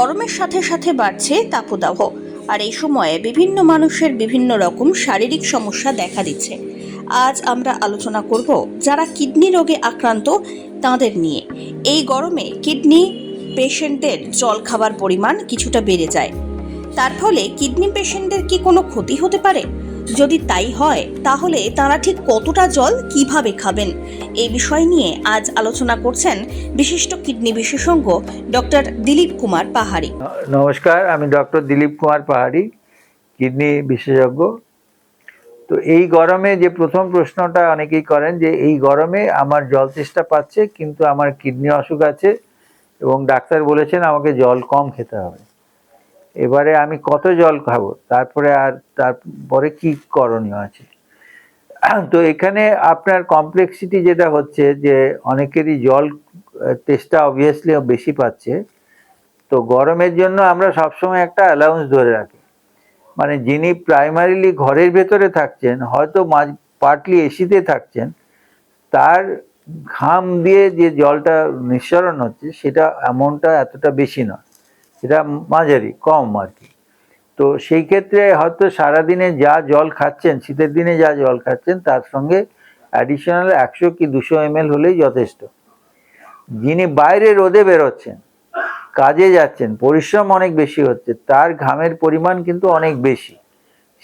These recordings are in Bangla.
গরমের সাথে সাথে বাড়ছে তাপদাহ। আর এই সময়ে বিভিন্ন মানুষের বিভিন্ন রকম শারীরিক সমস্যা দেখা দিচ্ছে। আজ আমরা আলোচনা করব যারা কিডনি রোগে আক্রান্ত, তাদের নিয়ে। এই গরমে কিডনি পেশেন্টদের জল খাবার পরিমাণ কিছুটা বেড়ে যায়। তার ফলে কিডনি পেশেন্টদের কি কোনো ক্ষতি হতে পারে? যদি তাই হয়, তাহলে তারা ঠিক কতটা জল কীভাবে খাবেন? এই বিষয় নিয়ে আজ আলোচনা করছেন বিশিষ্ট কিডনি বিশেষজ্ঞ ডক্টর দিলীপ কুমার পাহাড়ি। নমস্কার, আমি ডক্টর দিলীপ কুমার পাহাড়ি, কিডনি বিশেষজ্ঞ। তো এই গরমে যে প্রথম প্রশ্নটা অনেকেই করেন যে, এই গরমে আমার জল তেষ্টা পাচ্ছে, কিন্তু আমার কিডনি অসুখ আছে এবং ডাক্তার বলেছেন আমাকে জল কম খেতে হবে। এবারে আমি কত জল খাব? তারপরে আর তারপরে কি করণীয় আছে? তো এখানে আপনার কমপ্লেক্সিটি যেটা হচ্ছে যে অনেকেরই জল তেষ্টা অবভিয়াসলি বেশি পাচ্ছে। তো গরমের জন্য আমরা সবসময় একটা অ্যালাউন্স ধরে রাখি। মানে যিনি প্রাইমারিলি ঘরের ভেতরে থাকছেন, হয়তো মাঝ পার্টলি এসিতে থাকছেন, তার ঘাম দিয়ে যে জলটা নিঃসরণ হচ্ছে, সেটা অ্যামাউন্টটা এতটা বেশি নয়। সেটা মাঝারি, কম আর কি তো সেই ক্ষেত্রে হয়তো সারাদিনে যা জল খাচ্ছেন, শীতের দিনে যা জল খাচ্ছেন, তার সঙ্গে অ্যাডিশনাল একশো কি দুশো এম হলেই যথেষ্ট। যিনি বাইরে রোদে বেরোচ্ছেন, কাজে যাচ্ছেন, পরিশ্রম অনেক বেশি হচ্ছে, তার ঘামের পরিমাণ কিন্তু অনেক বেশি।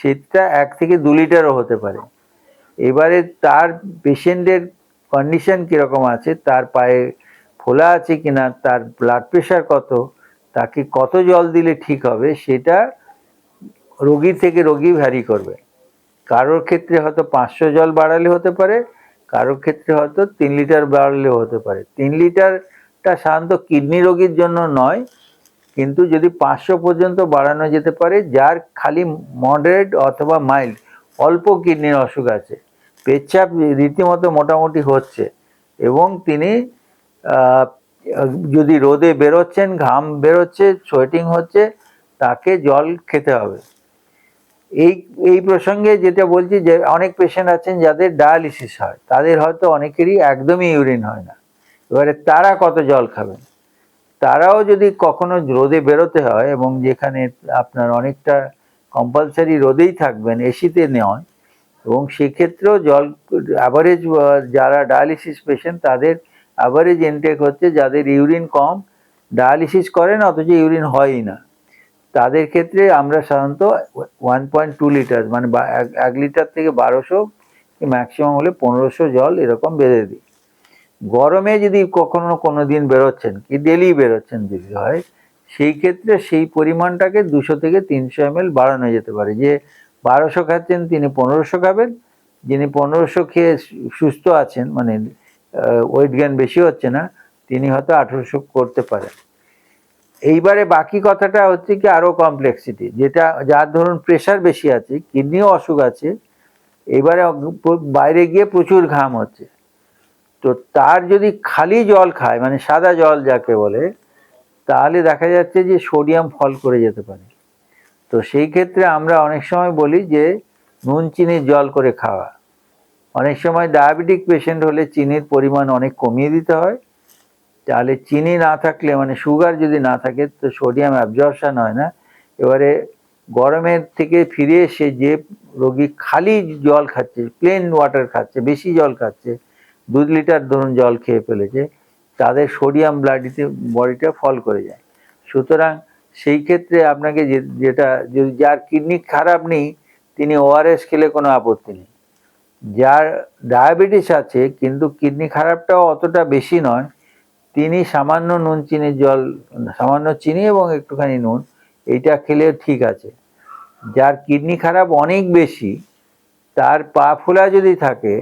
শীতটা এক থেকে দু লিটারও হতে পারে। এবারে তার পেশেন্টের কন্ডিশন কীরকম আছে, তার পায়ে ফোলা আছে কিনা, তার ব্লাড প্রেশার কত তাকে কত জল দিলে ঠিক হবে সেটা রোগী থেকে রোগী ভ্যারি করবে। কারোর ক্ষেত্রে হয়তো পাঁচশো জল বাড়ালে হতে পারে, কারোর ক্ষেত্রে হয়তো তিন লিটার বাড়লেও হতে পারে। তিন লিটারটা সাধারণত কিডনি রোগীর জন্য নয়, কিন্তু যদি পাঁচশো পর্যন্ত বাড়ানো যেতে পারে, যার খালি মডারেট অথবা মাইল্ড অল্প কিডনির অসুখ আছে, পেচ্ছাপ রীতিমতো মোটামুটি হচ্ছে এবং তিনি যদি রোদে বেরোচ্ছেন, ঘাম বেরোচ্ছে সোয়েটিং হচ্ছে, তাকে জল খেতে হবে। এই এই প্রসঙ্গে যেটা বলছি যে, অনেক পেশেন্ট আছেন যাদের ডায়ালিসিস হয়, তাদের হয়তো অনেকেরই একদমই ইউরিন হয় না। এবারে তারা কত জল খাবেন? তারাও যদি কখনো রোদে বেরোতে হয় এবং যেখানে আপনার অনেকটা কম্পালসারি রোদেই থাকবেন এসিতে নয় এবং সেক্ষেত্রেও জল অ্যাভারেজ যারা ডায়ালিসিস পেশেন্ট তাদের অ্যাভারেজ ইনটেক হচ্ছে যাদের ইউরিন কম ডায়ালিসিস করেন অথচ ইউরিন হয়ই না। তাদের ক্ষেত্রে আমরা সাধারণত ওয়ান পয়েন্ট টু লিটার মানে এক লিটার থেকে বারোশো ম্যাক্সিমাম হলে পনেরোশো জল এরকম বেঁধে দিই। গরমে যদি কখনো কোনো দিন বেরোচ্ছেন, কি ডেলি বেরোচ্ছেন যদি হয়, সেই ক্ষেত্রে সেই পরিমাণটাকে দুশো থেকে তিনশো এম বাড়ানো যেতে পারে। যে বারোশো খাচ্ছেন, তিনি পনেরোশো খাবেন, যিনি পনেরোশো খেয়ে সুস্থ আছেন মানে ওয়েট গেন বেশি হচ্ছে না, তিনি হয়তো আঠেরোশো করতে পারেন। এইবারে বাকি কথাটা হচ্ছে কি আরও কমপ্লেক্সিটি যেটা যার ধরুন প্রেশার বেশি আছে কিডনিও অসুখ আছে, এবারে বাইরে গিয়ে প্রচুর ঘাম হচ্ছে। তো তার যদি খালি জল খায় মানে সাদা জল যাকে বলে, তাহলে দেখা যাচ্ছে যে সোডিয়াম ফল করে যেতে পারে। তো সেই ক্ষেত্রে আমরা অনেক সময় বলি যে নুন, চিনির জল করে খাওয়া। অনেক সময় ডায়াবেটিক পেশেন্ট হলে চিনির পরিমাণ অনেক কমিয়ে দিতে হয়। তাহলে চিনি না থাকলে মানে সুগার যদি না থাকে, তো সোডিয়াম অ্যাবজর্পশন হয় না। এবারে গরমের থেকে ফিরে এসে যে রোগী খালি জল খাচ্ছে প্লেন ওয়াটার খাচ্ছে, বেশি জল খাচ্ছে, দু লিটার ধরুন জল খেয়ে ফেলেছে, তাদের সোডিয়াম ব্লাডিতে বডিটা ফল করে যায়। সুতরাং সেই ক্ষেত্রে আপনাকে যেটা যদি যার কিডনি খারাপ নেই, তিনি ওআরএস খেলে কোনো আপত্তি নেই। যার ডায়াবেটিস আছে, কিন্তু কিডনি খারাপটাও অতটা বেশি নয়, তিনি সামান্য নুন চিনির জল, সামান্য চিনি এবং একটুখানি নুন, এইটা খেলে ঠিক আছে। যার কিডনি খারাপ অনেক বেশি, তার পা ফোলা যদি থাকে,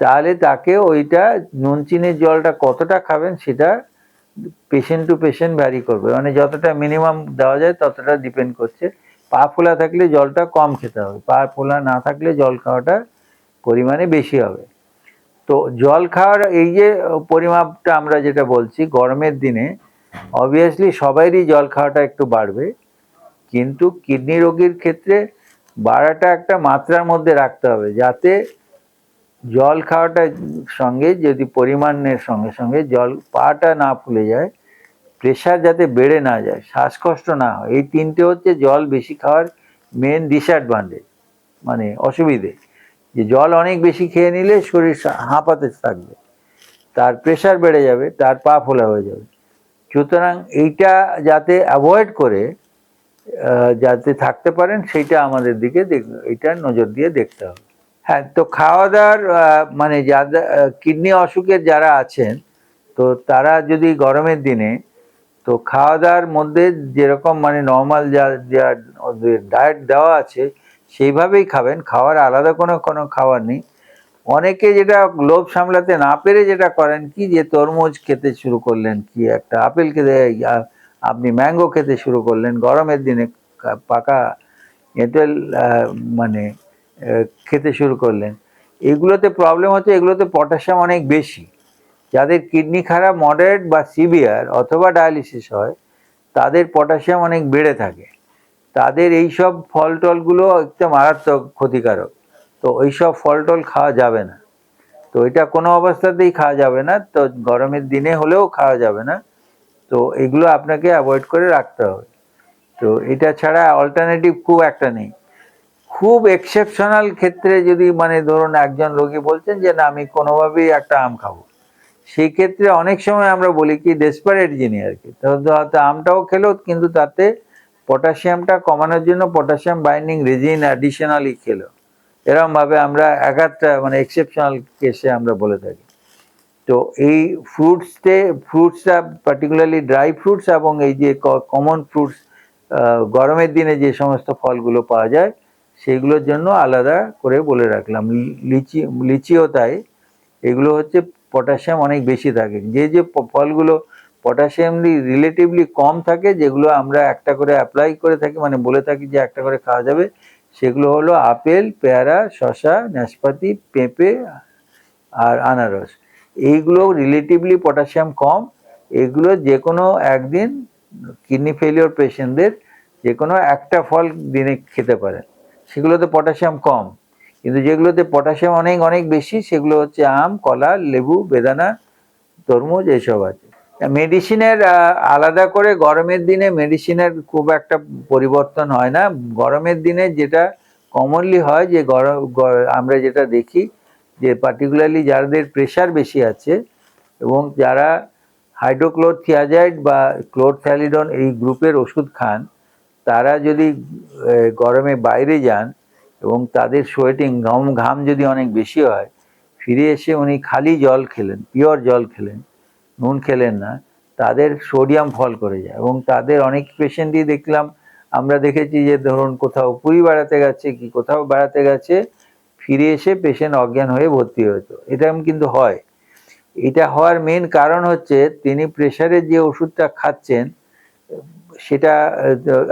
তাহলে তাকে ওইটা নুন চিনির জলটা কতটা খাবেন সেটা পেশেন্ট টু পেশেন্ট ভ্যারি করবে। মানে যতটা মিনিমাম দেওয়া যায় ততটা ডিপেন্ড করছে। পা ফোলা থাকলে জলটা কম খেতে হবে। পা ফোলা না থাকলে জল খাওয়াটা পরিমাণে বেশি হবে। তো জল খাওয়ার এই যে পরিমাপটা আমরা যেটা বলছি, গরমের দিনে অবভিয়াসলি সবাইরই জল খাওয়াটা একটু বাড়বে। কিন্তু কিডনি রোগীর ক্ষেত্রে বাড়াটা একটা মাত্রার মধ্যে রাখতে হবে যাতে জল খাওয়াটা সঙ্গে যদি পরিমাণের সঙ্গে সঙ্গে জল পাটা না ফুলে যায় প্রেশার যাতে বেড়ে না যায়, শ্বাসকষ্ট না হয়। এই তিনটে হচ্ছে জল বেশি খাওয়ার মেন ডিসঅ্যাডভান্টেজ মানে অসুবিধে। যে জল অনেক বেশি খেয়ে নিলে শরীর হাঁপাতে থাকবে। তার প্রেশার বেড়ে যাবে, তার পা ফোলা হয়ে যাবে। সুতরাং এইটা যাতে অ্যাভয়েড করে যাতে থাকতে পারেন, সেইটা আমাদের দিকে দেখ- এইটা নজর দিয়ে দেখতে হবে। হ্যাঁ তো খাওয়া দাওয়ার মানে যাদের কিডনি অসুখের যারা আছেন, তো তারা যদি গরমের দিনে, তো খাওয়া দাওয়ার মধ্যে যেরকম মানে নর্মাল যা যা ডায়েট দেওয়া আছে সেইভাবেই খাবেন। খাওয়ার আলাদা কোনো কোনো খাবার নেই। অনেকে যেটা লোভ সামলাতে না পেরে যেটা করেন, কি যে তরমুজ খেতে শুরু করলেন, কি একটা আপেল খেতে আপনি ম্যাঙ্গো খেতে শুরু করলেন, গরমের দিনে পাকা এঁটেল মানে খেতে শুরু করলেন। এগুলোতে প্রবলেম হচ্ছে, এগুলোতে পটাশিয়াম অনেক বেশি। যাদের কিডনি খারাপ মডারেট বা সিভিয়ার অথবা ডায়ালিসিস হয়, তাদের পটাশিয়াম অনেক বেড়ে থাকে। তাদের এই সব ফল টলগুলো একটু মারাত্মক ক্ষতিকারক। তো ওই সব ফল টল খাওয়া যাবে না। তো এটা কোনো অবস্থাতেই খাওয়া যাবে না। তো গরমের দিনে হলেও খাওয়া যাবে না। তো এগুলো আপনাকে অ্যাভয়েড করে রাখতে হবে। তো এটা ছাড়া অল্টারনেটিভ খুব একটা নেই। খুব এক্সেপশনাল ক্ষেত্রে যদি মানে ধরুন একজন রোগী বলছেন যে, না, আমি কোনোভাবেই একটা আম খাব। সেই ক্ষেত্রে অনেক সময় আমরা বলি কি ডেসপারেট যিনি আর কি হয়তো আমটাও খেলো, কিন্তু তাতে পটাশিয়ামটা কমানোর জন্য পটাশিয়াম বাইন্ডিং রেজিন অ্যাডিশনালি খেলো। এরকম ভাবে আমরা এক একটা মানে এক্সেপশনাল কেসে আমরা বলে থাকি। তো এই ফ্রুটসতে ফ্রুটসটা পার্টিকুলারলি ড্রাই ফ্রুটস এবং এই যে কমন ফ্রুটস গরমের দিনে যে সমস্ত ফলগুলো পাওয়া যায়, সেগুলোর জন্য আলাদা করে বলে রাখলাম। লিচি, লিচিও তাই। এগুলো হচ্ছে পটাশিয়াম অনেক বেশি থাকে। যে যে ফলগুলো পটাশিয়াম রিলেটিভলি কম থাকে, যেগুলো আমরা একটা করে অ্যাপ্লাই করে থাকি মানে বলে থাকি যে একটা করে খাওয়া যাবে, সেগুলো হলো আপেল, পেয়ারা, শসা, নাশপাতি, পেঁপে আর আনারস। এইগুলো রিলেটিভলি পটাশিয়াম কম। এগুলো যে কোনো একদিন কিডনি ফেলিওর পেশেন্টদের যে কোনো একটা ফল দিনে খেতে পারেন। সেগুলোতে পটাশিয়াম কম। কিন্তু যেগুলোতে পটাশিয়াম অনেক অনেক বেশি, সেগুলো হচ্ছে আম, কলা, লেবু, বেদানা, তরমুজ, এইসব আছে। মেডিসিনের আলাদা করে গরমের দিনে মেডিসিনের খুব একটা পরিবর্তন হয় না। গরমের দিনে যেটা কমনলি হয় যে গরম আমরা যেটা দেখি যে পার্টিকুলারলি যাদের প্রেশার বেশি আছে এবং যারা হাইড্রোক্লোরথিয়াজাইড বা ক্লোরথ্যালিডন এই গ্রুপের ওষুধ খান, তারা যদি গরমে বাইরে যান এবং তাদের সোয়েটিং ঘাম ঘাম যদি অনেক বেশি হয়, ফিরে এসে উনি খালি জল খেলেন পিওর জল খেলেন নুন খেলেন না, তাদের সোডিয়াম ফল করে যায়। এবং তাদের অনেক পেশেন্টই দেখলাম, আমরা দেখেছি যে ধরুন কোথাও পুরী বেড়াতে গেছে কি কোথাও বেড়াতে গেছে, ফিরে এসে পেশেন্ট অজ্ঞান হয়ে ভর্তি হতো। এটা কিন্তু হয়। এটা হওয়ার মেন কারণ হচ্ছে তিনি প্রেশারের যে ওষুধটা খাচ্ছেন, সেটা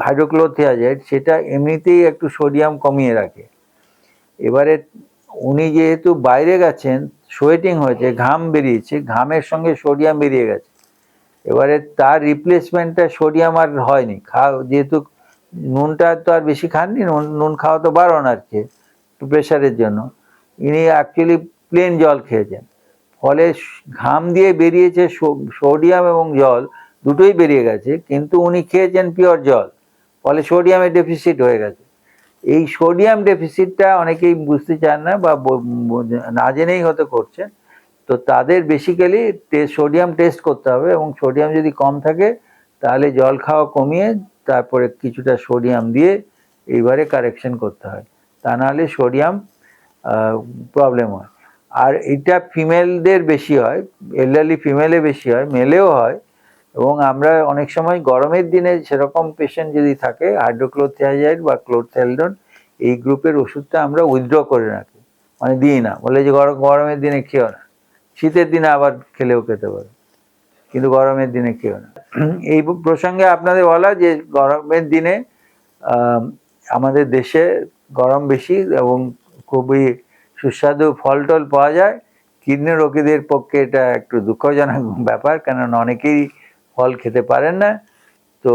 হাইড্রোক্লোরথিয়াজাইড সেটা এমনিতেই একটু সোডিয়াম কমিয়ে রাখে। এবারে উনি যেহেতু বাইরে গেছেন সোয়েটিং হয়েছে, ঘাম বেরিয়েছে, ঘামের সঙ্গে সোডিয়াম বেরিয়ে গেছে। এবারে তার রিপ্লেসমেন্টটা সোডিয়াম আর হয়নি। খা যেহেতু নুনটা তো আর বেশি খাননি, নুন নুন খাওয়া তো বারণ আর কি প্রেশারের জন্য। ইনি অ্যাকচুয়ালি প্লেন জল খেয়েছেন। ফলে ঘাম দিয়ে বেরিয়েছে সোডিয়াম এবং জল দুটোই বেরিয়ে গেছে, কিন্তু উনি খেয়েছেন পিওর জল। ফলে সোডিয়ামের ডেফিসিট হয়ে গেছে। এই সোডিয়াম ডেফিসিটটা অনেকেই বুঝতে চান না বা না জেনেই হয়তো করছেন। তো তাদের বেসিক্যালি সোডিয়াম টেস্ট করতে হবে এবং সোডিয়াম যদি কম থাকে, তাহলে জল খাওয়া কমিয়ে তারপরে কিছুটা সোডিয়াম দিয়ে এইবারে কারেকশন করতে হয়। তা নাহলে সোডিয়াম প্রবলেম হয়। আর এটা ফিমেলদের বেশি হয় এল্ডারলি ফিমেলে বেশি হয় মেলেও হয়। এবং আমরা অনেক সময় গরমের দিনে সেরকম পেশেন্ট যদি থাকে হাইড্রোক্লোরথিয়াজাইড বা ক্লোরথ্যালডন এই গ্রুপের ওষুধটা আমরা উইথড্র করে রাখি। মানে দিই না। বলে যে গরম গরমের দিনে খেও না। শীতের দিনে আবার খেলেও খেতে পারে। কিন্তু গরমের দিনে খেও না। এই প্রসঙ্গে আপনাদের বলা যে গরমের দিনে আমাদের দেশে গরম বেশি এবং খুবই সুস্বাদু ফল টল পাওয়া যায়। কিডনি রোগীদের পক্ষে এটা একটু দুঃখজনক ব্যাপার। কেননা অনেকেই ফল খেতে পারেন না। তো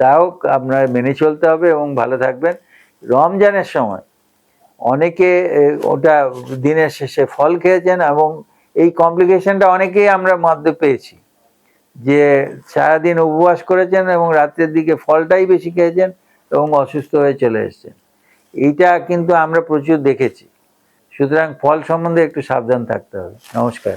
তাও আপনার মেনে চলতে হবে এবং ভালো থাকবেন। রমজানের সময় অনেকে ওটা দিনের শেষে ফল খেয়েছেন এবং এই কমপ্লিকেশনটা অনেকেই আমরা মধ্যে পেয়েছি। যে সারাদিন উপবাস করেছেন এবং রাত্রের দিকে ফলটাই বেশি খেয়েছেন এবং অসুস্থ হয়ে চলে এসেছেন। এইটা কিন্তু আমরা প্রচুর দেখেছি। সুতরাং ফল সম্বন্ধে একটু সাবধান থাকতে হবে। নমস্কার।